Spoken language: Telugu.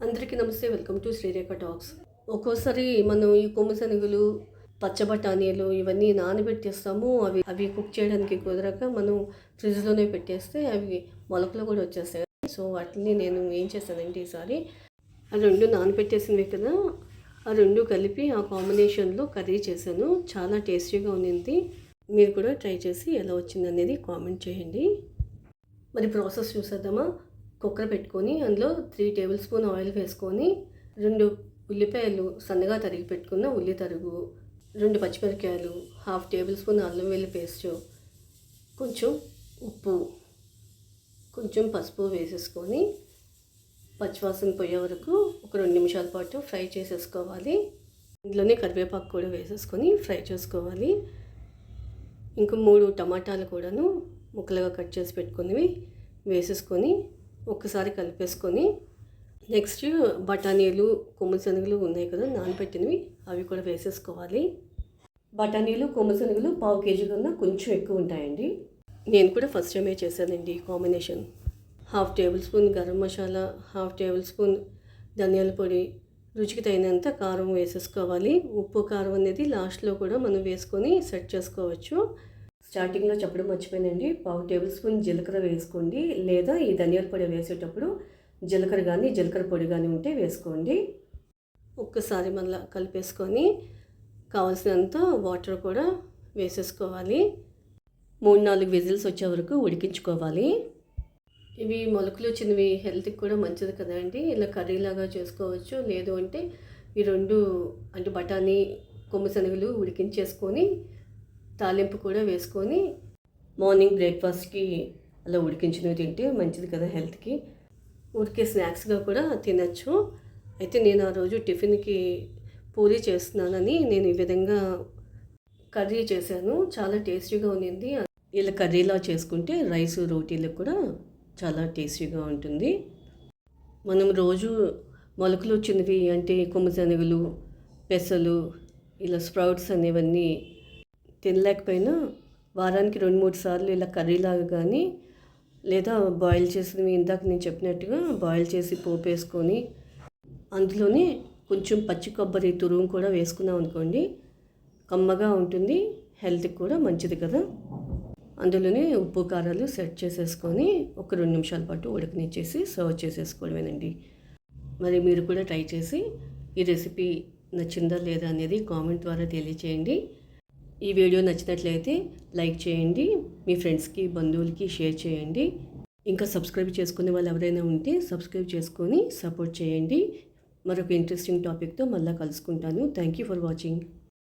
అందరికీ నమస్తే వెల్కమ్ టు శ్రీరేఖ టాక్స్. ఒక్కోసారి మనం ఈ కొమ్ము శనగలు పచ్చ బఠానీలు ఇవన్నీ నానబెట్టేస్తాము. అవి అవి కుక్ చేయడానికి కుదరక మనం ఫ్రిడ్జ్లోనే పెట్టేస్తే అవి మొలకలు కూడా వచ్చేస్తాయి. సో వాటిని నేను ఏం చేశానంటే ఈసారి ఆ రెండు నానబెట్టేసినవి కదా ఆ రెండు కలిపి ఆ కాంబినేషన్లో కర్రీ చేశాను. చాలా టేస్టీగా ఉన్నింది. మీరు కూడా ట్రై చేసి ఎలా వచ్చింది అనేది కామెంట్ చేయండి. మరి ప్రాసెస్ చూసేద్దామా? కుక్కర్ పెట్టుకొని అందులో త్రీ టేబుల్ స్పూన్ ఆయిల్ వేసుకొని రెండు ఉల్లిపాయలు సన్నగా తరిగి పెట్టుకున్న ఉల్లి తరుగు రెండు పచ్చిమిరపకాయలు హాఫ్ టేబుల్ స్పూన్ అల్లం వెల్లి పేస్ట్ కొంచెం ఉప్పు కొంచెం పసుపు వేసేసుకొని పచ్చివాసన పోయే వరకు ఒక రెండు నిమిషాల పాటు ఫ్రై చేసేసుకోవాలి. ఇందులోనే కరివేపాకు కూడా వేసేసుకొని ఫ్రై చేసుకోవాలి. ఇంకా మూడు టమాటాలు కూడాను ముక్కలుగా కట్ చేసి పెట్టుకున్నవి వేసేసుకొని ఒక్కసారి కలిపేసుకొని నెక్స్ట్ బఠానీలు కొమ్ము శనగలు ఉన్నాయి కదా నానబెట్టినవి అవి కూడా వేసేసుకోవాలి. బఠానీలు కొమ్ము శనగలు పావు కేజీ కన్నా కొంచెం ఎక్కువ ఉంటాయండి. నేను కూడా ఫస్ట్ టైమే చేశానండి ఈ combination. Half tablespoon garam masala half tablespoon ధనియాల పొడి రుచికి తగినంత కారం వేసేసుకోవాలి. ఉప్పు కారం అనేది లాస్ట్లో కూడా మనం వేసుకొని సెట్ చేసుకోవచ్చు. స్టార్టింగ్లో చెప్పడం మర్చిపోయినండి. పావు టేబుల్ స్పూన్ జీలకర్ర వేసుకోండి. లేదా ఈ ధనియాల పొడి వేసేటప్పుడు జీలకర్ర కానీ జీలకర్ర పొడి కానీ ఉంటే వేసుకోండి. ఒక్కసారి మళ్ళీ కలిపేసుకొని కావాల్సినంత వాటర్ కూడా వేసేసుకోవాలి. మూడు నాలుగు విజిల్స్ వచ్చే వరకు ఉడికించుకోవాలి. ఇవి మొలకలు వచ్చినవి హెల్త్కి కూడా మంచిది కదండి. ఇలా కర్రీలాగా చేసుకోవచ్చు. లేదు అంటే ఈ రెండు అంటే బఠానీ కొమ్ము శనగలు ఉడికించేసుకొని తాలింపు కూడా వేసుకొని మార్నింగ్ బ్రేక్ఫాస్ట్కి అలా ఉడికించినవి తింటే మంచిది కదా హెల్త్కి. ఉడికే స్నాక్స్గా కూడా తినచ్చు. అయితే నేను ఆ రోజు టిఫిన్కి పూరి చేస్తున్నానని నేను ఈ విధంగా కర్రీ చేశాను. చాలా టేస్టీగా ఉన్నింది ఇలా కర్రీలా చేసుకుంటే రైస్ రోటీలకు కూడా చాలా టేస్టీగా ఉంటుంది. మనం రోజు మొలకలు వచ్చినవి అంటే కొమ్మశనగలు పెసలు ఇలా స్ప్రౌట్స్ అనేవన్నీ తినలేకపోయినా వారానికి రెండు మూడు సార్లు ఇలా కర్రీలాగా కానీ లేదా బాయిల్ చేసినవి ఇందాక నేను చెప్పినట్టుగా బాయిల్ చేసి పోపు వేసుకొని అందులోనే కొంచెం పచ్చి కొబ్బరి తురుము కూడా వేసుకున్నాం అనుకోండి కమ్మగా ఉంటుంది హెల్త్కి కూడా మంచిది కదా. అందులోనే ఉప్పు కారాలు సెట్ చేసేసుకొని ఒక రెండు నిమిషాల పాటు ఉడకనిచ్చేసి సర్వ్ చేసేసుకోవడమేనండి. మరి మీరు కూడా ట్రై చేసి ఈ రెసిపీ నచ్చిందా లేదా అనేది కామెంట్ ద్వారా తెలియచేయండి. ఈ వీడియో నచ్చినట్లయితే లైక్ చేయండి మీ ఫ్రెండ్స్కి బంధువులకి షేర్ చేయండి. ఇంకా సబ్స్క్రైబ్ చేసుకునే వాళ్ళు ఎవరైనా ఉంటే సబ్స్క్రైబ్ చేసుకొని సపోర్ట్ చేయండి. మరొక ఇంట్రెస్టింగ్ టాపిక్తో మళ్ళీ కలుసుకుంటాను. Thank you for watching.